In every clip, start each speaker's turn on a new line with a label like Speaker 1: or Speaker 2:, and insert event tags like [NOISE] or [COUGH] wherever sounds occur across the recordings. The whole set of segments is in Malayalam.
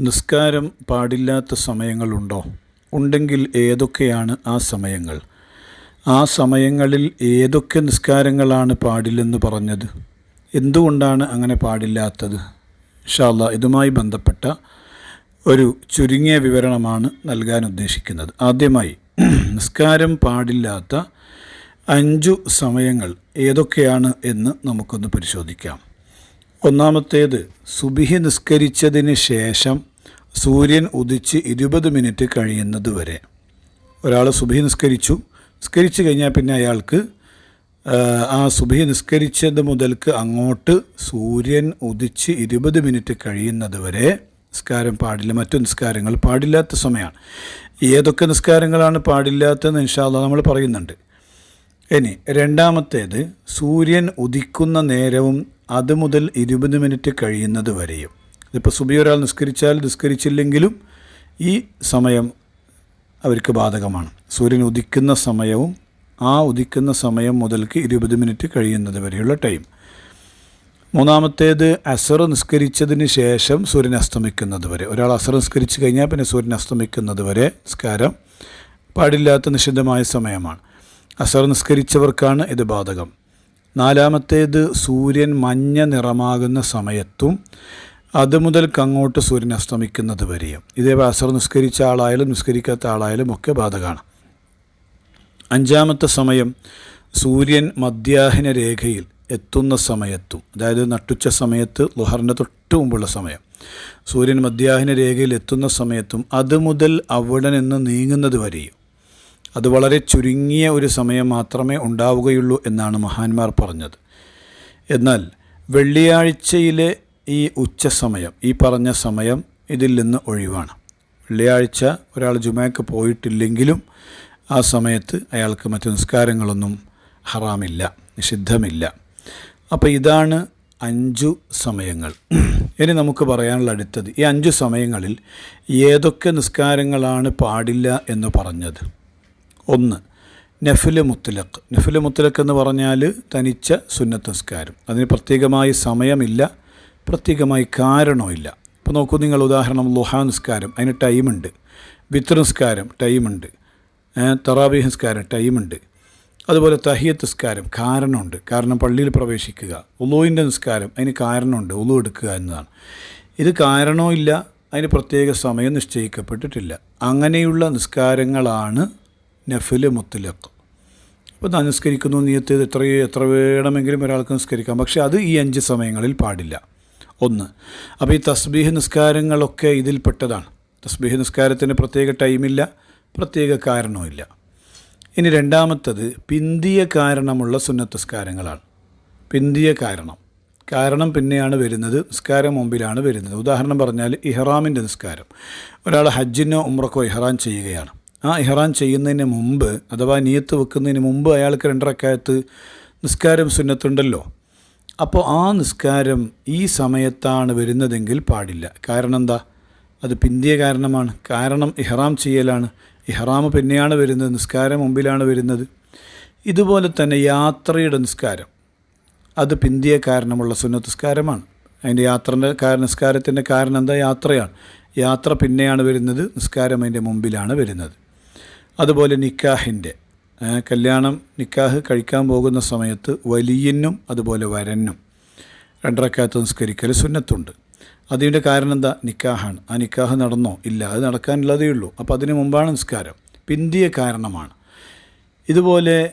Speaker 1: നിസ്കാരം പാടില്ലാത്ത സമയങ്ങളുണ്ടോ? ഉണ്ടെങ്കിൽ ഏതൊക്കെയാണ് ആ സമയങ്ങൾ? ആ സമയങ്ങളിൽ ഏതൊക്കെ നിസ്കാരങ്ങളാണ് പാടില്ലെന്ന് പറഞ്ഞത്? എന്തുകൊണ്ടാണ് അങ്ങനെ പാടില്ലാത്തത്? ഇൻഷാല്ല ഇതുമായി ബന്ധപ്പെട്ട ഒരു ചുരുങ്ങിയ വിവരണമാണ് നൽകാൻ ഉദ്ദേശിക്കുന്നത്. ആദ്യമായി [CLEARS THROAT] നിസ്കാരം പാടില്ലാത്ത അഞ്ചു സമയങ്ങൾ ഏതൊക്കെയാണ് എന്ന് നമുക്കൊന്ന് പരിശോധിക്കാം. ഒന്നാമത്തേത് സുബിഹി നിസ്കരിച്ചതിന് ശേഷം സൂര്യൻ ഉദിച്ച് ഇരുപത് മിനിറ്റ് കഴിയുന്നത് വരെ ഒരാൾ സുഭി നിസ്കരിച്ചു. നിസ്കരിച്ചു കഴിഞ്ഞാൽ പിന്നെ അയാൾക്ക് ആ, സുഭി നിസ്കരിച്ചത് മുതൽക്ക് അങ്ങോട്ട് സൂര്യൻ ഉദിച്ച് ഇരുപത് മിനിറ്റ് കഴിയുന്നത് വരെ നിസ്കാരം പാടില്ല. മറ്റു നിസ്കാരങ്ങൾ പാടില്ലാത്ത സമയമാണ് ഏതൊക്കെ നിസ്കാരങ്ങളാണ് പാടില്ലാത്തതെന്ന് ഇൻഷാല്ല നമ്മൾ പറയുന്നുണ്ട്. ഇനി രണ്ടാമത്തേത് സൂര്യൻ ഉദിക്കുന്ന നേരവും അത് മുതൽ ഇരുപത് മിനിറ്റ് കഴിയുന്നത് വരെയും. ഇതിപ്പോൾ സുബി ഒരാൾ നിസ്കരിച്ചാൽ നിസ്കരിച്ചില്ലെങ്കിലും ഈ സമയം അവർക്ക് ബാധകമാണ്. സൂര്യൻ ഉദിക്കുന്ന സമയവും ആ ഉദിക്കുന്ന സമയം മുതൽക്ക് ഇരുപത് മിനിറ്റ് കഴിയുന്നത് വരെയുള്ള ടൈം. മൂന്നാമത്തേത് അസർ നിസ്കരിച്ചതിന് ശേഷം സൂര്യൻ അസ്തമിക്കുന്നത് വരെ. ഒരാൾ അസർ നിസ്കരിച്ച് കഴിഞ്ഞാൽ പിന്നെ സൂര്യൻ അസ്തമിക്കുന്നത് വരെ നിസ്കാരം പാടില്ലാത്ത നിഷിദ്ധമായ സമയമാണ്. അസർ നിസ്കരിച്ചവർക്കാണ് ഇത് ബാധകം. നാലാമത്തേത് സൂര്യൻ മഞ്ഞ നിറമാകുന്ന സമയത്തും അത് മുതൽക്ക് അങ്ങോട്ട് സൂര്യൻ അസ്തമിക്കുന്നത് വരെയും. ഇതേ അസർ നിസ്കരിച്ച ആളായാലും നിസ്കരിക്കാത്ത ആളായാലും ഒക്കെ ബാധകമാണ് അഞ്ചാമത്തെ സമയം സൂര്യൻ മധ്യാഹ്ന രേഖയിൽ എത്തുന്ന സമയത്തും അതായത് നട്ടുച്ച സമയത്ത് ലുഹറിന്റെ തൊട്ട് മുമ്പുള്ള സമയം സൂര്യൻ മധ്യാഹ്ന രേഖയിൽ എത്തുന്ന സമയത്തും അത് മുതൽ അവിടെ നിന്ന് നീങ്ങുന്നത് വരെയും. അത് വളരെ ചുരുങ്ങിയ ഒരു സമയം മാത്രമേ ഉണ്ടാവുകയുള്ളൂ എന്നാണ് മഹാന്മാർ പറഞ്ഞത്. എന്നാൽ വെള്ളിയാഴ്ചയിലെ ഈ ഉച്ച സമയം ഈ പറഞ്ഞ സമയം ഇതിൽ നിന്ന് ഒഴിവാണ്. വെള്ളിയാഴ്ച ഒരാൾ ജുമയ്ക്ക് പോയിട്ടില്ലെങ്കിലും ആ സമയത്ത് അയാൾക്ക് മറ്റ് നിസ്കാരങ്ങളൊന്നും ഹറാമില്ല നിഷിദ്ധമില്ല. അപ്പോൾ ഇതാണ് അഞ്ചു സമയങ്ങൾ. ഇനി നമുക്ക് പറയാനുള്ള അടുത്തത് ഈ അഞ്ചു സമയങ്ങളിൽ ഏതൊക്കെ നിസ്കാരങ്ങളാണ് പാടില്ല എന്ന് പറഞ്ഞത്? ഒന്ന് നഫിൽ മുത്തലക്ക് നഫിൽ മുത്തലക്ക് എന്ന് പറഞ്ഞാൽ തനിച്ച സുന്നത്ത് നിസ്കാരം. അതിന് പ്രത്യേകമായി സമയമില്ല. പ്രത്യേകമായി കാരണമില്ല ഇപ്പോൾ നോക്കൂ നിങ്ങൾ ഉദാഹരണം ലുഹാ നിസ്കാരം അതിന് ടൈമുണ്ട് വിത്ര നിസ്കാരം ടൈമുണ്ട് തറാബി നിസ്കാരം ടൈമുണ്ട് അതുപോലെ തഹിയത്ത് നിസ്കാരം കാരണമുണ്ട്. കാരണം പള്ളിയിൽ പ്രവേശിക്കുക ഉളുവിന്റെ നിസ്കാരം അതിന് കാരണമുണ്ട്. ഉളു എടുക്കുക എന്നതാണ്. ഇത് കാരണവും ഇല്ല അതിന് പ്രത്യേക സമയം നിശ്ചയിക്കപ്പെട്ടിട്ടില്ല. അങ്ങനെയുള്ള നിസ്കാരങ്ങളാണ് നഫിൽ മുത്തലക്ക് അപ്പോൾ നിസ്കരിക്കുന്നു നീയത്ത് എത്ര എത്ര വേണമെങ്കിലും ഒരാൾക്ക് നിസ്കരിക്കാം. പക്ഷേ അത് ഈ അഞ്ച് സമയങ്ങളിൽ പാടില്ല. ഒന്ന്. അപ്പോൾ ഈ തസ്ബീഹ് നിസ്കാരങ്ങളൊക്കെ ഇതിൽപ്പെട്ടതാണ്. തസ്ബീഹ് നിസ്കാരത്തിന് പ്രത്യേക ടൈമില്ല പ്രത്യേക കാരണവുമില്ല. ഇനി രണ്ടാമത്തത് പിന്തിയ കാരണമുള്ള സുന്നത്തസ്കാരങ്ങളാണ് പിന്തിയ കാരണം. കാരണം പിന്നെയാണ് വരുന്നത് നിസ്കാരം മുമ്പിലാണ് വരുന്നത്. ഉദാഹരണം പറഞ്ഞാൽ ഇഹ്റാമിന്റെ നിസ്കാരം. ഒരാൾ ഹജ്ജിനോ ഉമ്രക്കോ ഇഹ്റാൻ ചെയ്യുകയാണ്. ആ ഇഹ്റാൻ ചെയ്യുന്നതിന് മുമ്പ് അഥവാ നിയത്ത് വെക്കുന്നതിന് മുമ്പ് അയാൾക്ക് രണ്ടരക്കാലത്ത് നിസ്കാരം സുന്നത്തുണ്ടല്ലോ. അപ്പോൾ ആ നിസ്കാരം ഈ സമയത്താണ് വരുന്നതെങ്കിൽ പാടില്ല. കാരണം എന്താ അത് പിന്തിയ കാരണമാണ്. കാരണം ഇഹ്റാം ചെയ്യലാണ്. ഇഹ്റാം പിന്നെയാണ് വരുന്നത്. നിസ്കാരം മുമ്പിലാണ് വരുന്നത്. ഇതുപോലെ തന്നെ യാത്രയുടെ നിസ്കാരം. അത് പിന്തിയ കാരണമുള്ള സുന്നത്ത് നിസ്കാരമാണ്. അതിന്റെ യാത്രന്റെ കാരണം നിസ്കാരത്തിന്റെ കാരണം എന്താ യാത്രയാണ്. യാത്ര പിന്നെയാണ് വരുന്നത്. നിസ്കാരം അതിന്റെ മുമ്പിലാണ് വരുന്നത്. അതുപോലെ നിക്കാഹിന്റെ. കല്യാണം നിക്കാഹ് കഴിക്കാൻ പോകുന്ന സമയത്ത് വലിയനും അതുപോലെ വരനും രണ്ടരക്കാലത്ത് നിസ്കരിക്കൽ സുന്നത്തുണ്ട്. അതിന്റെ കാരണം എന്താ നിക്കാഹാണ്. ആ നിക്കാഹ് നടന്നോ? ഇല്ല അത് നടക്കാനുള്ളതേ ഉള്ളൂ. അപ്പോൾ അതിന് മുമ്പാണ് നിസ്കാരം. പിന്തിയ കാരണമാണ്. ഇതുപോലെ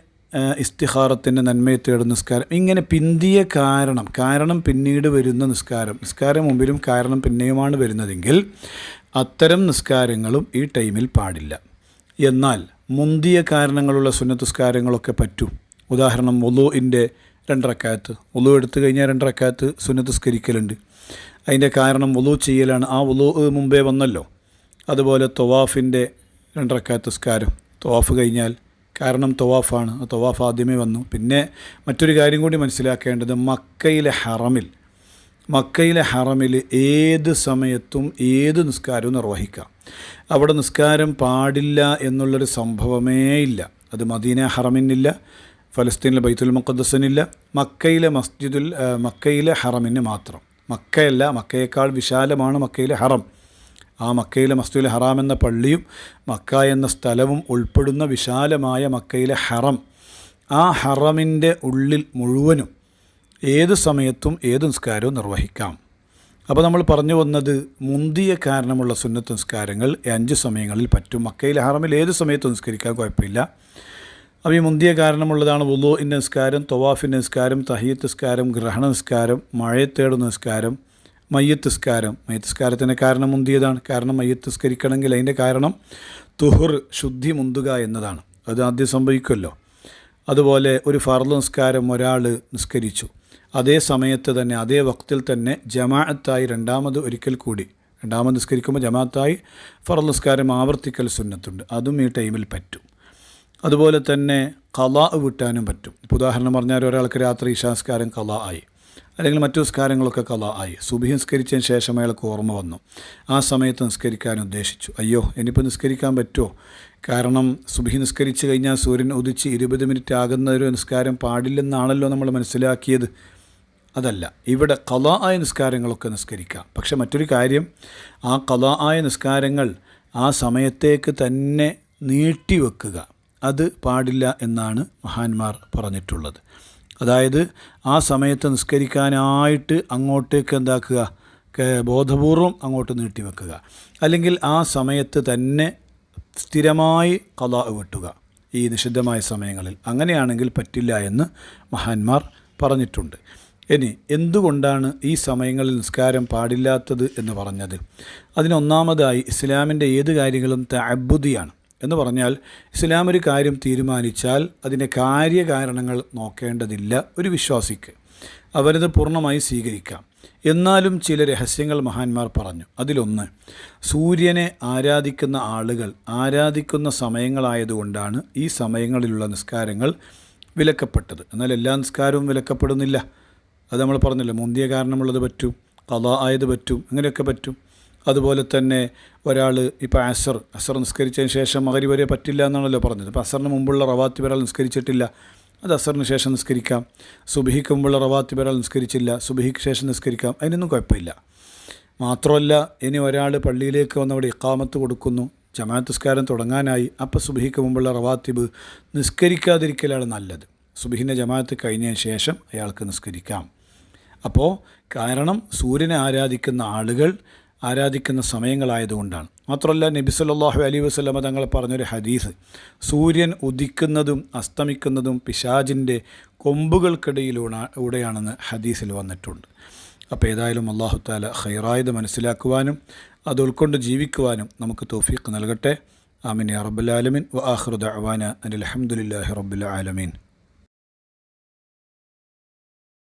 Speaker 1: ഇസ്തിഹാറത്തിന്റെ നന്മയെ തേടുന്ന നിസ്കാരം. ഇങ്ങനെ പിന്തിയ കാരണം കാരണം പിന്നീട് വരുന്ന നിസ്കാരം. നിസ്കാരം മുമ്പിലും കാരണം പിന്നെയുമാണ് വരുന്നതെങ്കിൽ അത്തരം നിസ്കാരങ്ങളും ഈ ടൈമിൽ പാടില്ല. എന്നാൽ മുന്തിയ കാരണങ്ങളുള്ള സുന്നത്ത് നിസ്കാരങ്ങളൊക്കെ പറ്റും. ഉദാഹരണം ഒലുവിന്റെ രണ്ടറക്കാത്ത്. ഒലു എടുത്തു കഴിഞ്ഞാൽ രണ്ടറക്കാത്ത് സുന്നത്ത് സ്കരിക്കലുണ്ട് അതിന്റെ കാരണം ഒലു ചെയ്യലാണ്. ആ ഒലു മുമ്പേ വന്നല്ലോ. അതുപോലെ തൊവാഫിന്റെ രണ്ടറക്കാത്ത് സ്കാരം. തൊവാഫ് കഴിഞ്ഞാൽ കാരണം തൊവാഫാണ്. തൊവാഫ് ആദ്യമേ വന്നു. പിന്നെ മറ്റൊരു കാര്യം കൂടി മനസ്സിലാക്കേണ്ടത് മക്കയിലെ ഹറമിൽ മക്കയിലെ ഹറമിൽ ഏത് സമയത്തും ഏത് നിസ്കാരവും നിർവഹിക്കാം. അവിടെ നിസ്കാരം പാടില്ല എന്നുള്ളൊരു സംഭവമേ ഇല്ല. അത് മദീന ഹറമിനില്ല ഫലസ്തീനിലെ ബൈത്തുൽ മുക്കദ്സനില്ല മക്കയിലെ മസ്ജിദുൽ മക്കയിലെ ഹറമിന് മാത്രം. മക്കയല്ല മക്കയേക്കാൾ വിശാലമാണ് മക്കയിലെ ഹറം. ആ മക്കയിലെ മസ്ജിദുൽ ഹറാം എന്ന പള്ളിയും മക്ക എന്ന സ്ഥലവും ഉൾപ്പെടുന്ന വിശാലമായ മക്കയിലെ ഹറം. ആ ഹറമിന്റെ ഉള്ളിൽ മുഴുവനും ഏത് സമയത്തും ഏത് നിസ്കാരവും നിർവഹിക്കാം. അപ്പോൾ നമ്മൾ പറഞ്ഞു വന്നത് മുന്തിയ കാരണമുള്ള സുന്നത്ത് നിസ്കാരങ്ങൾ അഞ്ച് സമയങ്ങളിൽ പറ്റും. മക്കയിൽ ഹറമിൽ ഏത് സമയത്തും നിസ്കരിക്കാൻ കുഴപ്പമില്ല. അപ്പോൾ ഈ മുന്തിയ കാരണമുള്ളതാണ് വുലോഇന്റെ നിസ്കാരം തൊവാഫിന്റെ നിസ്കാരം തഹീത്ത് നിസ്കാരം ഗ്രഹണ നിസ്കാരം മഴയത്തേടുന്ന നിസ്കാരം മയ്യത്ത് നിസ്കാരം. മയ്യത്ത് നിസ്കാരത്തിന്റെ കാരണം മുന്തിയതാണ്. കാരണം മയ്യത്ത് നിസ്കരിക്കണമെങ്കിൽ അതിന്റെ കാരണം തുഹുർ ശുദ്ധി മുന്തുക എന്നതാണ്. അത് ആദ്യം സംഭവിക്കുമല്ലോ. അതുപോലെ ഒരു ഫർദ് നിസ്കാരം ഒരാൾ നിസ്കരിച്ചു. അതേ സമയത്ത് തന്നെ അതേ വക്തിൽ തന്നെ ജമാഅത്തായി രണ്ടാമത് ഒരിക്കൽ കൂടി. രണ്ടാമത് നിസ്കരിക്കുമ്പോൾ ജമാഅത്തായി ഫർദ് നിസ്കാരം ആവർത്തിക്കൽ സുന്നത്തുണ്ട്. അതും ഈ ടൈമിൽ പറ്റും. അതുപോലെ തന്നെ കലാ വിട്ടാനും പറ്റും. ഉദാഹരണം പറഞ്ഞാൽ ഒരാൾക്ക് രാത്രി ഇഷാസ്കാരം കല ആയി. അല്ലെങ്കിൽ മറ്റു നിസ്കാരങ്ങളൊക്കെ കല ആയി. സുബി നിസ്കരിച്ചതിന് ശേഷം അയാൾക്ക് ഓർമ്മ വന്നു. ആ സമയത്ത് നിസ്കരിക്കാൻ ഉദ്ദേശിച്ചു. അയ്യോ ഇനിയിപ്പോൾ നിസ്കരിക്കാൻ പറ്റുമോ? കാരണം സുബി നിസ്കരിച്ച് കഴിഞ്ഞാൽ സൂര്യൻ ഉദിച്ച് ഇരുപത് മിനിറ്റ് ആകുന്ന ഒരു നിസ്കാരം പാടില്ലെന്നാണല്ലോ നമ്മൾ മനസ്സിലാക്കിയത്. അതല്ല ഇവിടെ കല ആയ നിസ്കാരങ്ങളൊക്കെ നിസ്കരിക്കാം. പക്ഷെ മറ്റൊരു കാര്യം ആ കല ആയ നിസ്കാരങ്ങൾ ആ സമയത്തേക്ക് തന്നെ നീട്ടിവെക്കുക അത് പാടില്ല എന്നാണ് മഹാന്മാർ പറഞ്ഞിട്ടുള്ളത്. അതായത് ആ സമയത്ത് നിസ്കരിക്കാനായിട്ട് അങ്ങോട്ടേക്ക് എന്താക്കുക? ബോധപൂർവം അങ്ങോട്ട് നീട്ടിവെക്കുക അല്ലെങ്കിൽ ആ സമയത്ത് തന്നെ സ്ഥിരമായി കല വെട്ടുക ഈ നിഷിദ്ധമായ സമയങ്ങളിൽ. അങ്ങനെയാണെങ്കിൽ പറ്റില്ല എന്ന് മഹാന്മാർ പറഞ്ഞിട്ടുണ്ട്. ഇനി എന്തുകൊണ്ടാണ് ഈ സമയങ്ങളിൽ നിസ്കാരം പാടില്ലാത്തത് എന്ന് പറഞ്ഞത്? അതിനൊന്നാമതായി ഇസ്ലാമിന്റെ ഏത് കാര്യങ്ങളും തഅബുദിയാണ് എന്ന് പറഞ്ഞാൽ ഇസ്ലാം ഒരു കാര്യം തീരുമാനിച്ചാൽ അതിന്റെ കാര്യകാരണങ്ങൾ നോക്കേണ്ടതില്ല ഒരു വിശ്വാസിക്ക്. അവരത് പൂർണമായി സ്വീകരിക്കാം. എന്നാലും ചില രഹസ്യങ്ങൾ മഹാന്മാർ പറഞ്ഞു. അതിലൊന്ന് സൂര്യനെ ആരാധിക്കുന്ന ആളുകൾ ആരാധിക്കുന്ന സമയങ്ങളായതുകൊണ്ടാണ് ഈ സമയങ്ങളിലുള്ള നിസ്കാരങ്ങൾ വിലക്കപ്പെട്ടത്. എന്നാൽ എല്ലാ നിസ്കാരവും വിലക്കപ്പെടുന്നില്ല. അത് നമ്മൾ പറഞ്ഞല്ലോ മുന്തിയ കാരണമുള്ളത് പറ്റും കഥ ആയത് പറ്റും അങ്ങനെയൊക്കെ പറ്റും. അതുപോലെ തന്നെ ഒരാൾ ഇപ്പോൾ അസർ അസർ നിസ്കരിച്ചതിന് ശേഷം മകരി വരെ പറ്റില്ല എന്നാണല്ലോ പറഞ്ഞത്. അപ്പോൾ അസറിന് മുമ്പുള്ള റവാത്തി ഒരാൾ നിസ്കരിച്ചിട്ടില്ല. അത് അസറിന് ശേഷം നിസ്കരിക്കാം. സുബിഹിക്ക് മുമ്പുള്ള റവാത്തി ഒരാൾ നിസ്കരിച്ചില്ല. സുബിഹിക്ക് ശേഷം നിസ്കരിക്കാം. അതിനൊന്നും കുഴപ്പമില്ല. മാത്രമല്ല ഇനി ഒരാൾ പള്ളിയിലേക്ക് വന്ന് അവിടെ ഇക്കാമത്ത് കൊടുക്കുന്നു. ജമാഅത്ത് നിസ്കാരം തുടങ്ങാനായി. അപ്പോൾ സുബിഹിക്ക് മുമ്പുള്ള റവാത്തിബ് നിസ്കരിക്കാതിരിക്കലാണ് നല്ലത്. സുബിഹിന്റെ ജമാഅത്ത് കഴിഞ്ഞതിന് ശേഷം അയാൾക്ക് നിസ്കരിക്കാം. അപ്പോൾ കാരണം സൂര്യനെ ആരാധിക്കുന്ന ആളുകൾ ആരാധിക്കുന്ന സമയങ്ങളായതുകൊണ്ടാണ്. മാത്രമല്ല നബി സല്ലാഹു അലൈഹി വസ്ലമ തങ്ങൾ പറഞ്ഞൊരു ഹദീസ് സൂര്യൻ ഉദിക്കുന്നതും അസ്തമിക്കുന്നതും പിശാജിന്റെ കൊമ്പുകൾക്കിടയിലൂടെയാണെന്ന് ഹദീസിൽ വന്നിട്ടുണ്ട്. അപ്പോൾ ഏതായാലും അള്ളാഹു താല ഹൈറായത് മനസ്സിലാക്കുവാനും അത് ഉൾക്കൊണ്ട് ജീവിക്കുവാനും നമുക്ക് തോഫീക്ക് നൽകട്ടെ. ആമിൻ അറബുലാലമിൻ വ ആഹ്റുദ് അവാന അനിൽ അഹമ്മദില്ലാഹി ആലമീൻ.